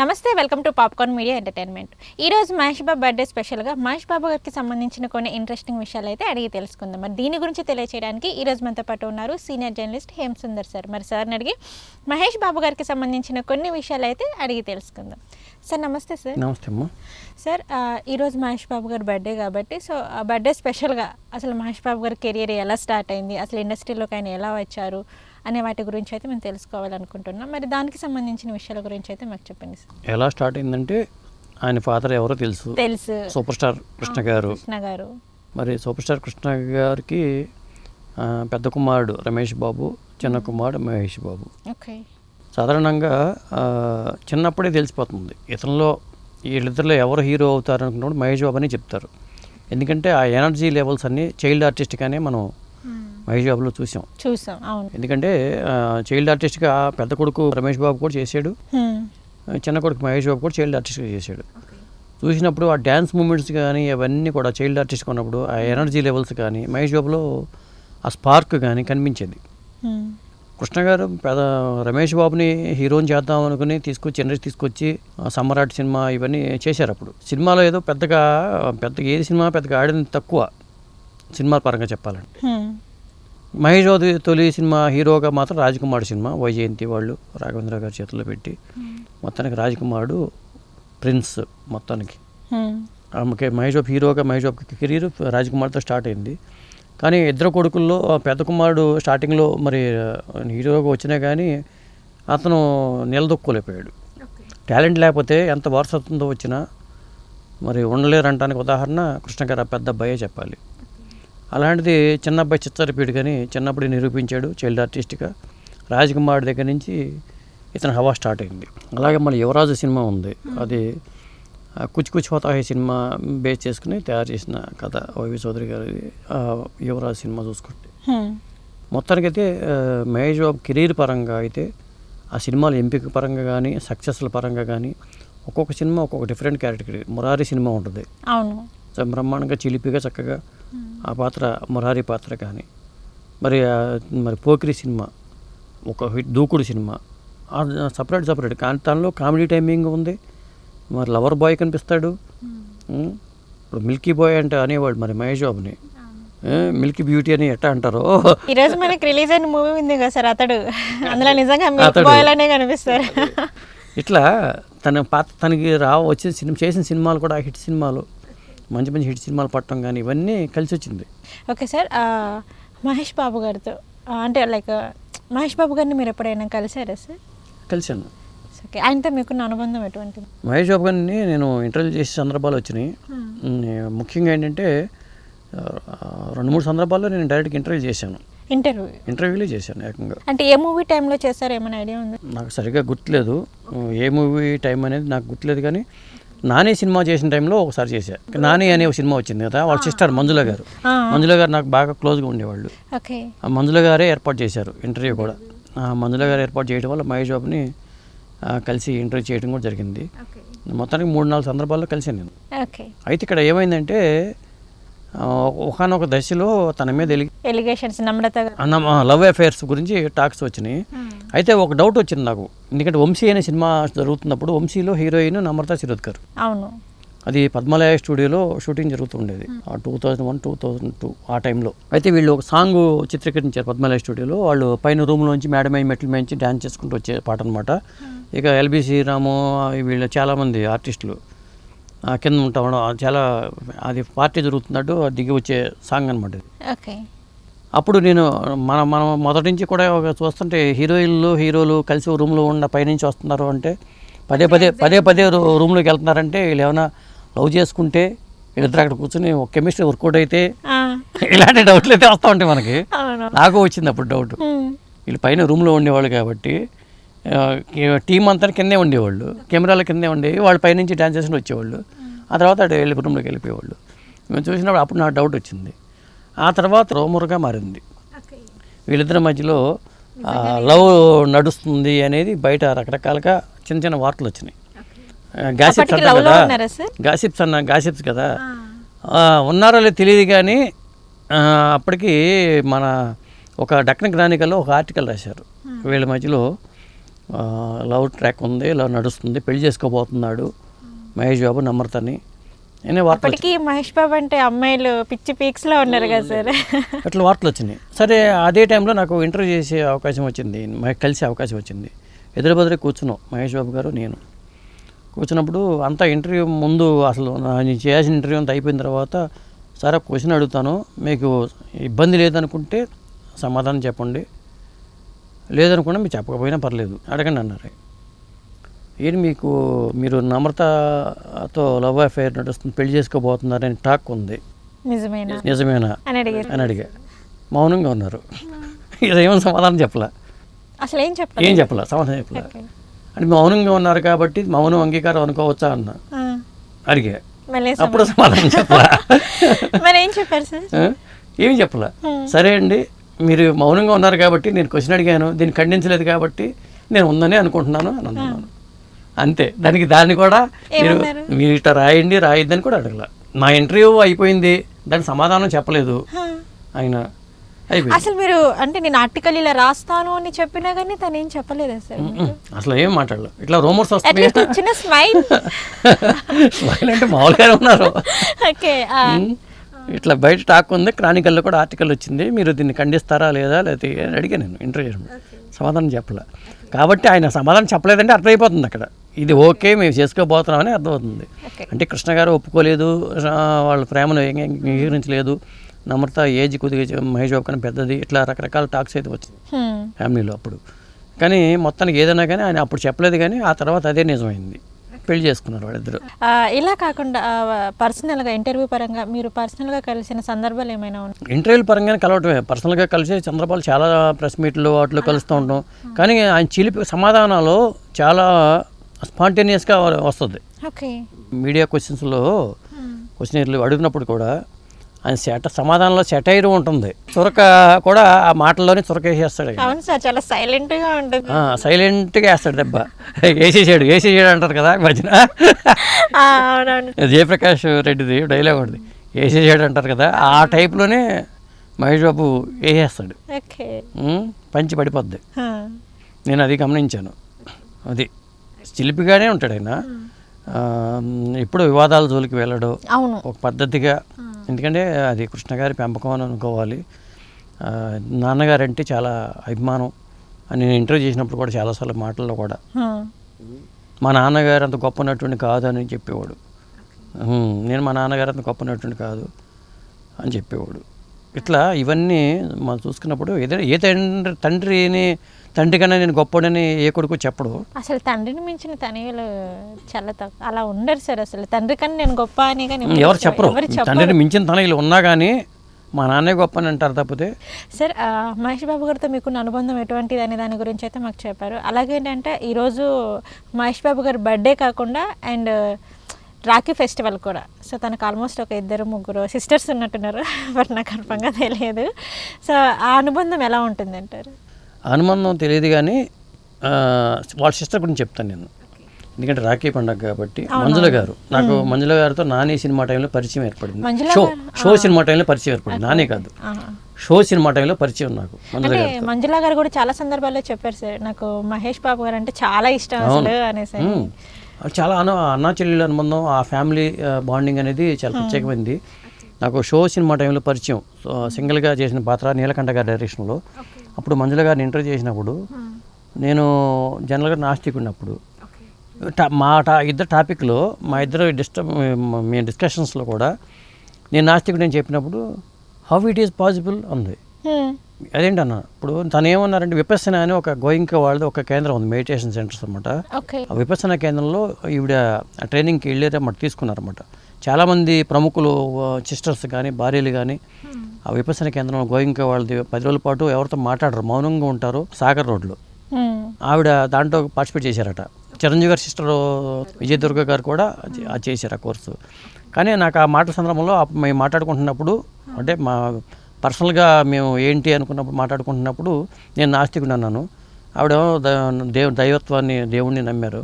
నమస్తే welcome to popcorn media entertainment. ఈ రోజు మహేష్ బాబు బర్త్డే స్పెషల్గా మహేష్ బాబు గారికి సంబంధించిన కొన్ని ఇంట్రెస్టింగ్ విషయాలు అయితే అడిగి తెలుసుకుందాం. మరి దీని గురించి తెలియచేయడానికి ఈ రోజు మనతో పాటు ఉన్నారు senior journalist Hem Sundar sir. మరి సార్ని అడిగి మహేష్ బాబు గారికి సంబంధించిన కొన్ని విషయాలు అయితే అడిగి తెలుసుకుందాం. సార్ నమస్తే సార్. నమస్తే అమ్మా. సార్ ఈరోజు మహేష్ బాబు గారి బర్త్డే కాబట్టి సో బర్త్డే స్పెషల్గా అసలు మహేష్ బాబు గారి కెరియర్ ఎలా స్టార్ట్ అయింది? అసలు ఇండస్ట్రీలోకి ఆయన ఎలా వచ్చారు? అనే వాటి గురించి అయితే మేము తెలుసుకోవాలనుకుంటున్నాం. మరి దానికి సంబంధించిన విషయాల గురించి అయితే మాకు చెప్పండి సార్. ఎలా స్టార్ట్ అయిందంటే ఆయన ఫాదర్ ఎవరో తెలుసు. తెలుసు. సూపర్ స్టార్ కృష్ణ గారు. కృష్ణ గారు. మరి సూపర్ స్టార్ కృష్ణ గారికి పెద్ద కుమారుడు రమేష్ బాబు చిన్న కుమారుడు మహేష్ బాబు. ఓకే. సాధారణంగా చిన్నప్పుడే తెలిసిపోతుంది. ఇతనిలో వీళ్ళిద్దరిలో ఎవరు హీరో అవుతారు అనుకున్నప్పుడు మహేష్ బాబు అని చెప్తారు. ఎందుకంటే ఆ ఎనర్జీ లెవెల్స్ అన్నీ చైల్డ్ ఆర్టిస్ట్గానే మనం మహేష్ బాబులో చూసాం. చూసాం అవును. ఎందుకంటే చైల్డ్ ఆర్టిస్ట్గా పెద్ద కొడుకు రమేష్ బాబు కూడా చేశాడు. చిన్న కొడుకు మహేష్ బాబు కూడా చైల్డ్ ఆర్టిస్ట్గా చేశాడు. చూసినప్పుడు ఆ డ్యాన్స్ మూమెంట్స్ కానీ అవన్నీ కూడా చైల్డ్ ఆర్టిస్ట్ ఉన్నప్పుడు ఆ ఎనర్జీ లెవెల్స్ కానీ మహేష్ బాబులో ఆ స్పార్క్ కానీ కనిపించేది. కృష్ణ గారు పెద్ద రమేష్ బాబుని హీరోని చేద్దాం అనుకుని తీసుకొచ్చి ఎనర్జీ తీసుకొచ్చి ఆ సమ్మరాట్ సినిమా ఇవన్నీ చేశారు అప్పుడు. సినిమాలో ఏదో పెద్దగా పెద్దగా ఏది సినిమా పెద్దగా ఆడింది తక్కువ సినిమా పరంగా చెప్పాలంటే. మహేష్ బాబు తొలి సినిమా హీరోగా మాత్రం రాజకుమార్ సినిమా. వైజయంతి వాళ్ళు రాఘవేంద్ర గారి చేతుల్లో పెట్టి మొత్తానికి రాజకుమారుడు ప్రిన్స్ మొత్తానికి. ఆమెకి మహేష్ బాబు హీరోగా మహేష్ బాబు కెరీర్ రాజకుమార్తో స్టార్ట్ అయింది. కానీ ఇద్దరు కొడుకుల్లో పెద్ద కుమారుడు స్టార్టింగ్లో మరి హీరోగా వచ్చినా కానీ అతను నిలదొక్కోలేకపోయాడు. టాలెంట్ లేకపోతే ఎంత వారసత్వంతో వచ్చినా మరి ఉండలేరంటానికి ఉదాహరణ కృష్ణ గారు ఆ పెద్ద అబ్బాయే చెప్పాలి. అలాంటిది చిన్న అబ్బాయి చిత్తరపీడు కానీ చిన్నప్పుడు నిరూపించాడు చైల్డ్ ఆర్టిస్ట్గా. రాజకుమార్ దగ్గర నుంచి ఇతను హవా స్టార్ట్ అయింది. అలాగే మళ్ళీ యువరాజు సినిమా ఉంది. అది కుచ్ కుచ్ హోతా హై సినిమా బేస్ చేసుకుని తయారు చేసిన కథ వైవి చౌదరి గారి యువరాజు సినిమా చూసుకుంటే. మొత్తానికైతే మహేష్ బాబు కెరీర్ పరంగా అయితే ఆ సినిమాల ఎంపిక పరంగా కానీ సక్సెస్ల పరంగా కానీ ఒక్కొక్క సినిమా ఒక్కొక్క డిఫరెంట్ క్యారెక్టర్ మురారి సినిమా ఉంటుంది. అవును. బ్రహ్మాండంగా చిలిపిగా చక్కగా ఆ పాత్ర మురారి పాత్ర కానీ. మరి మరి పోకిరి సినిమా ఒక hit Dookudu cinema separate separate. కానీ దానిలో కామెడీ టైమింగ్ ఉంది. మరి లవర్ బాయ్ కనిపిస్తాడు. ఉం? ఇప్పుడు మిల్కీ బాయ్ అంటే అనేవాడు మరి మహేష్ బాబుని. మిల్కీ బ్యూటీ అని ఎట్టా అంటారో? ఈ రోజు మనకి రిలీజ్ అయిన మూవీ ఉంది కదా సార్ అతడు. అందులో నిజంగా మీ అతడు. బాయ్ లానే కనిపిస్తారు. ఇట్లా తన పాత తనకి రా వచ్చిన సినిమా చేసిన సినిమాలు కూడా హిట్ సినిమాలు. మంచి మంచి హిట్ సినిమాలు పట్టడం కానీ ఇవన్నీ కలిసి వచ్చింది. ఓకే సార్ మహేష్ బాబు గారితో అంటే లైక్ మహేష్ బాబు గారిని మీరు ఎప్పుడైనా కలిసారా సార్? కలిసాను ఓకే ఆయనతో మీకున్న అనుబంధం ఎటువంటిది? మహేష్ బాబు గారిని నేను ఇంటర్వ్యూ చేసే సందర్భాలు వచ్చినాయి. ఉమ్, ముఖ్యంగా ఏంటంటే రెండు మూడు సందర్భాల్లో నేను డైరెక్ట్గా ఇంటర్వ్యూ చేశాను. ఇంటర్వ్యూ? ఇంటర్వ్యూలే చేశాను ఏకంగా. అంటే ఏ మూవీ టైంలో చేశారు? ఏమైనా ఐడియా ఉంది? నాకు సరిగ్గా గుర్తులేదు. ఏ మూవీ టైం అనేది నాకు గుర్తులేదు కానీ నాని సినిమా చేసిన టైంలో ఒకసారి చేశా. నాని అనే ఒక సినిమా వచ్చింది కదా వాళ్ళ సిస్టర్ మంజుల గారు. మంజుల గారు నాకు బాగా క్లోజ్గా ఉండేవాళ్ళు. ఆ మంజుల గారే ఏర్పాటు చేశారు ఇంటర్వ్యూ కూడా. ఆ మంజుల గారు ఏర్పాటు చేయడం వల్ల మహేష్ బాబుని కలిసి ఇంటర్వ్యూ చేయడం కూడా జరిగింది. మొత్తానికి మూడు నాలుగు సందర్భాల్లో కలిసాను నేను. అయితే ఇక్కడ ఏమైందంటే ఒకనొక దశలో తన మీద ఎలి ఎలిగేషన్స్ లవ్ అఫైర్స్ గురించి టాక్స్ వచ్చినాయి. అయితే ఒక డౌట్ వచ్చింది నాకు. ఎందుకంటే వంశీ అనే సినిమా జరుగుతున్నప్పుడు వంశీలో హీరోయిన్ నమ్రత శిరోద్కర్ అవును. అది పద్మాలయ స్టూడియోలో shooting జరుగుతుండేది. Two thousand one two thousand two ఆ టైంలో. అయితే వీళ్ళు ఒక సాంగ్ చిత్రీకరించారు పద్మాలయ స్టూడియోలో. వాళ్ళు పైన రూమ్లోంచి మేడ మీద మెట్ల నుంచి డ్యాన్స్ చేసుకుంటూ వచ్చే పాట అనమాట ఇక ఎల్బి శ్రీరాము వీళ్ళు చాలామంది ఆర్టిస్టులు. కింద ఉంటా చాలా అది పార్టీ జరుగుతున్నట్టు దిగి వచ్చే సాంగ్ అనమాట ఓకే. అప్పుడు నేను మన మనం మొదటి నుంచి కూడా ఒక చూస్తుంటే హీరోయిన్లు హీరోలు కలిసి రూమ్లో ఉన్న పైనుంచి వస్తున్నారు అంటే పదే పదే పదే పదే రూమ్లోకి వెళ్తున్నారంటే వీళ్ళు ఏమైనా లవ్ చేసుకుంటే వీళ్ళిద్దరు అక్కడ కూర్చొని ఒక కెమిస్ట్రీ వర్కౌట్ అయితే ఇలాంటి డౌట్లు అయితే వస్తూ ఉంటాయి మనకి. నాకు వచ్చింది అప్పుడు డౌట్. వీళ్ళు పైన రూమ్లో ఉండేవాళ్ళు కాబట్టి టీం అంతా కిందే ఉండేవాళ్ళు. కెమెరాల కిందే ఉండేవి. వాళ్ళు పైనుంచి డ్యాన్స్ చేసుకుని వచ్చేవాళ్ళు. ఆ తర్వాత అటు వెళ్ళి రూమ్లోకి వెళ్ళిపోయేవాళ్ళు. మేము చూసినప్పుడు అప్పుడు నాకు డౌట్ వచ్చింది. ఆ తర్వాత రోమర్గా మారింది. వీళ్ళిద్దరి మధ్యలో లవ్ నడుస్తుంది అనేది బయట రకరకాలుగా చిన్న చిన్న వార్తలు వచ్చినాయి. గాసిప్స్ అంటాం లో కదా? గాసిప్స్ అన్న గాసిప్స్ కదా? ఉన్నారో లేదో తెలియదు కానీ అప్పటికి మన ఒక డక్కన్ క్రానికల్లో ఒక ఆర్టికల్ రాశారు. వీళ్ళ మధ్యలో లవ్ ట్రాక్ ఉంది ఇలా నడుస్తుంది పెళ్ళి చేసుకోబోతున్నాడు మహేష్ బాబు నమ్రతని. అప్పటికి మహేష్ బాబు అంటే అమ్మాయిలు పిచ్చి పీక్స్లో ఉన్నారు కదా సార్. అట్లా వార్తలు వచ్చినాయి. సరే అదే టైంలో నాకు ఇంటర్వ్యూ చేసే అవకాశం వచ్చింది. కలిసే అవకాశం వచ్చింది. ఎదురుబెదురు కూర్చున్నాం. మహేష్ బాబు గారు నేను. కూర్చున్నప్పుడు అంతా ఇంటర్వ్యూ ముందు అసలు నేను చేయాల్సిన ఇంటర్వ్యూ అంతా అయిపోయిన తర్వాత సరే క్వశ్చన్ అడుగుతాను. మీకు ఇబ్బంది లేదనుకుంటే సమాధానం చెప్పండి. లేదనుకుంటే మీరు చెప్పకపోయినా పర్లేదు. అడగండి అన్నారు. ఏంటి మీకు మీరు నమ్రతతో లవ్ అఫైర్ నడుస్తుంది పెళ్ళి చేసుకోబోతున్నారని టాక్ ఉంది. నిజమేనా? అని అడిగా. మౌనంగా ఉన్నారు. ఇదేమో సమాధానం చెప్పలే? అసలు ఏం చెప్పాలి ఏం చెప్పలే? సమాధానం చెప్పలే. అంటే మౌనంగా ఉన్నారు కాబట్టి మౌనం అంగీకారం అనుకోవచ్చా అన్న? అడిగా. అప్పుడు సమాధానం. చెప్పలా? ఏం చెప్పలే? సరే అండి మీరు మౌనంగా ఉన్నారు కాబట్టి నేను క్వశ్చన్ అడిగాను దీన్ని ఖండించలేదు కాబట్టి నేను ఉందని అనుకుంటున్నాను అని అన్నాను. అంతే. దానికి దాన్ని కూడా మీరు? మీరు ఇట్లా రాయండి రాయొద్దని కూడా అడగల. నా ఇంటర్వ్యూ అయిపోయింది దానికి సమాధానం చెప్పలేదు. ఆయన అసలు మీరు అంటే నేను ఆర్టికల్ ఇలా రాస్తాను అని చెప్పినా కానీ తను ఏం చెప్పలేదా సార్ ఉమ్, అసలు ఏం మాట్లాడలేదు ఇట్లా రూమర్స్ అట్లీస్ట్ చిన్న స్మైల్ స్మైల్ అంటే మామూలుగానే ఉన్నారు. ఓకే ఇట్లా బయట టాక్ ఉంది క్రానికల్లో కూడా ఆర్టికల్ వచ్చింది. మీరు దీన్ని ఖండిస్తారా లేదా లేకపోతే అని అడిగాను నేను ఇంటర్వ్యూ సమాధానం చెప్పలే. కాబట్టి ఆయన సమాధానం చెప్పలేదంటే అర్థమైపోతుంది అక్కడ. ఇది ఓకే మేము చేసుకోబోతున్నామని అర్థమవుతుంది. అంటే కృష్ణ గారు ఒప్పుకోలేదు వాళ్ళ ప్రేమను అంగీకరించలేదు. నమ్రత ఏజ్ కొద్దిగా మహేష్ బాబు కన్నా పెద్దది. ఇట్లా రకరకాల టాక్స్ అయితే వచ్చింది. ఫ్యామిలీలో అప్పుడు. కానీ మొత్తానికి ఏదైనా కానీ ఆయన అప్పుడు చెప్పలేదు కానీ ఆ తర్వాత అదే నిజమైంది. పెళ్ళి చేసుకున్నారు వాళ్ళిద్దరు. ఇలా కాకుండా పర్సనల్గా ఇంటర్వ్యూ పరంగా మీరు పర్సనల్గా కలిసిన సందర్భాలు ఏమైనా ఉన్నాయి ఇంటర్వ్యూల పరంగానే కలవటమే. పర్సనల్గా కలిసి చంద్రబాబు చాలా ప్రెస్ మీట్లు వాటిలో కలుస్తూ ఉంటాం. కానీ ఆయన చిలిపి సమాధానాలు చాలా స్పాంటేనియస్గా వస్తుంది. మీడియా క్వశ్చన్స్లో క్వశ్చనర్లు అడిగినప్పుడు కూడా ఆయన సెట సమాధానంలో సెటైర్ ఉంటుంది. చురక కూడా ఆ మాటల్లోనే చురక వేసేస్తాడు. అవును సార్ చాలా సైలెంట్గా ఉంటుంది సైలెంట్గా వేస్తాడు దెబ్బ. వేసేసాడు వేసేసాడు అంటారు కదా మధ్యన. జయప్రకాష్ రెడ్డిది డైలాగ్ ఒకటి. వేసేసాడు అంటారు కదా ఆ టైప్లోనే మహేష్ బాబు వేసేస్తాడు. పంచి పడిపోద్ది. నేను అది గమనించాను. అది చిలిపిగానే ఉంటాడు ఆయన. ఎప్పుడు వివాదాల జోలికి వెళ్ళడు అవును. ఒక పద్ధతిగా ఎందుకంటే అది కృష్ణ గారి పెంపకం అని అనుకోవాలి. నాన్నగారంటే చాలా అభిమానం. అని నేను ఇంటర్వ్యూ చేసినప్పుడు కూడా చాలాసార్లు మాటల్లో కూడా. మా నాన్నగారు అంత గొప్ప నటుడిని కాదు అని చెప్పేవాడు. నేను మా నాన్నగారు అంత గొప్ప నటుడిని కాదు అని చెప్పేవాడు. ఇట్లా ఇవన్నీ మనం చూసుకున్నప్పుడు ఏదైనా ఏ తండ్రి తండ్రిని తండ్రి కన్నా నేను గొప్పడని ఏ కొడుకు చెప్పడు. అసలు తండ్రిని మించిన తనయులు చాలా తక్కువ అలా ఉండరు సార్ అసలు. తండ్రి కన్నా నేను గొప్ప అని కానీ ఎవరు చెప్పరు తండ్రిని మించిన తనయులు ఉన్నా కానీ మా నాన్నే గొప్ప అని అంటారు తప్పితే. సార్ మహేష్ బాబు గారితో మీకున్న అనుబంధం ఎటువంటిది అనే దాని గురించి అయితే మాకు చెప్పారు. అలాగే ఏంటంటే ఈరోజు మహేష్ బాబు గారి బర్త్డే కాకుండా అండ్ రాఖీ ఫెస్టివల్ కూడా. సో తనకు ఆల్మోస్ట్ ఒక ఇద్దరు ముగ్గురు సిస్టర్స్ ఉన్నట్టున్నారు. బట్ నాకు కన్ఫర్మ్గా తెలియదు. సో ఆ అనుబంధం ఎలా ఉంటుంది అంటారు అనుబంధం తెలియదు కానీ వాళ్ళ సిస్టర్ గురించి చెప్తాను నేను. ఎందుకంటే రాఖీ పండగ కాబట్టి మంజుల గారు. నాకు మంజుల గారితో నాని సినిమా టైంలో పరిచయం ఏర్పడింది. షో? షో సినిమా టైంలో పరిచయం ఏర్పడింది. నానే కాదు. షో సినిమా టైంలో పరిచయం నాకు మంజుల అంటే గారితో. మంజులా గారు కూడా చాలా సందర్భాల్లో చెప్పారు సార్. నాకు మహేష్ బాబు గారు అంటే చాలా ఇష్టం అసలు అనేసి చాలా అన్న అన్నా చెల్లెల అనుబంధం ఆ ఫ్యామిలీ బాండింగ్ అనేది చాలా ప్రత్యేకమైంది. నాకు షో సినిమా టైంలో పరిచయం సో, సింగిల్గా చేసిన పాత్ర నీలకంఠ గారి డైరెక్షన్లో. అప్పుడు మంజుల గారిని ఇంటర్వ్యూ చేసినప్పుడు నేను జనరల్గా నాస్తికున్నప్పుడు టా- మా టా ఇద్దరు టాపిక్లో మా ఇద్దరు డిస్టర్బ్ మీ డిస్కషన్స్లో కూడా నేను నాస్తికుడు నేను చెప్పినప్పుడు హౌ ఇట్ ఈస్ పాసిబుల్ ఉంది అదేంటి అన్న ఇప్పుడు తను ఏమన్నారంటే విపసన అని ఒక గోయింక వాళ్ళది ఒక కేంద్రం ఉంది మెడిటేషన్ సెంటర్స్ అనమాట ఆ విపస్సన కేంద్రంలో ఈవిడ ట్రైనింగ్కి వెళ్ళేదే మాట తీసుకున్నారన్నమాట. చాలామంది ప్రముఖులు సిస్టర్స్ కానీ భార్యలు కానీ ఆ విపసన కేంద్రం గోయింక వాళ్ళది పది రోజుల పాటు ఎవరితో మాట్లాడరు మౌనంగా ఉంటారు సాగర్ రోడ్లో. ఆవిడ దాంట్లో పార్టిసిపేట్ చేశారట. చిరంజీవి గారి సిస్టర్ విజయదుర్గ గారు కూడా అది చేశారు ఆ కోర్సు. కానీ నాకు ఆ మాటల సందర్భంలో మేము మాట్లాడుకుంటున్నప్పుడు అంటే మా పర్సనల్గా మేము ఏంటి అనుకున్నప్పుడు మాట్లాడుకుంటున్నప్పుడు నేను నాస్తికుడు అన్నాను. ఆవిడ దేవు దైవత్వాన్ని దేవుణ్ణి నమ్మారు.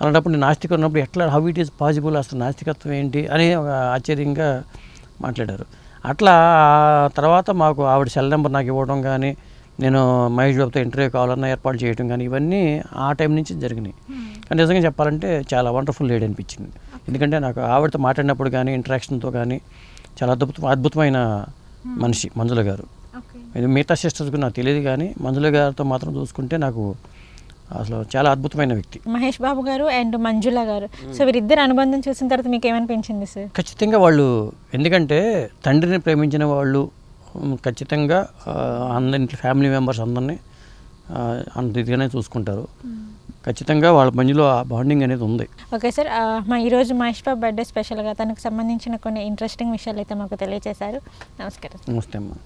అలాంటప్పుడు నేను నాస్తికుడు ఉన్నప్పుడు ఎట్లా హౌ ఇట్ ఈస్ పాసిబుల్ అసలు నాస్తికత్వం ఏంటి అని ఒక ఆశ్చర్యంగా మాట్లాడారు. అట్లా ఆ తర్వాత మాకు ఆవిడ సెల్ నెంబర్ నాకు ఇవ్వడం కానీ నేను మహేష్ బాబుతో ఇంటర్వ్యూ కావాలన్నా ఏర్పాటు చేయడం కానీ ఇవన్నీ ఆ టైం నుంచి జరిగినాయి. కానీ నిజంగా చెప్పాలంటే చాలా వండర్ఫుల్ లేడీ అనిపించింది. ఎందుకంటే నాకు ఆవిడతో మాట్లాడినప్పుడు కానీ ఇంటరాక్షన్తో కానీ చాలా అద్భుత అద్భుతమైన మనిషి మంజుల గారు. ఇది మిగతా సిస్టర్స్కి నాకు తెలియదు కానీ మంజుల గారితో మాత్రం చూసుకుంటే నాకు అసలు చాలా అద్భుతమైన వ్యక్తి. మహేష్ బాబు గారు అండ్ మంజుల గారు. సో వీరిద్దరు అనుబంధం చూసిన తర్వాత మీకు ఏమనిపించింది సార్? ఖచ్చితంగా వాళ్ళు ఎందుకంటే తండ్రిని ప్రేమించిన వాళ్ళు ఖచ్చితంగా అందరి ఫ్యామిలీ మెంబర్స్ అందరినీ అంత ఇదిగానే చూసుకుంటారు. ఖచ్చితంగా వాళ్ళ మధ్యలో ఆ బాండింగ్ అనేది ఉంది. ఓకే సార్ మా ఈరోజు మహేష్ బాబు బర్త్డే స్పెషల్గా తనకు సంబంధించిన కొన్ని ఇంట్రెస్టింగ్ విషయాలు అయితే మాకు తెలియజేశారు నమస్కారం నమస్తే అమ్మా.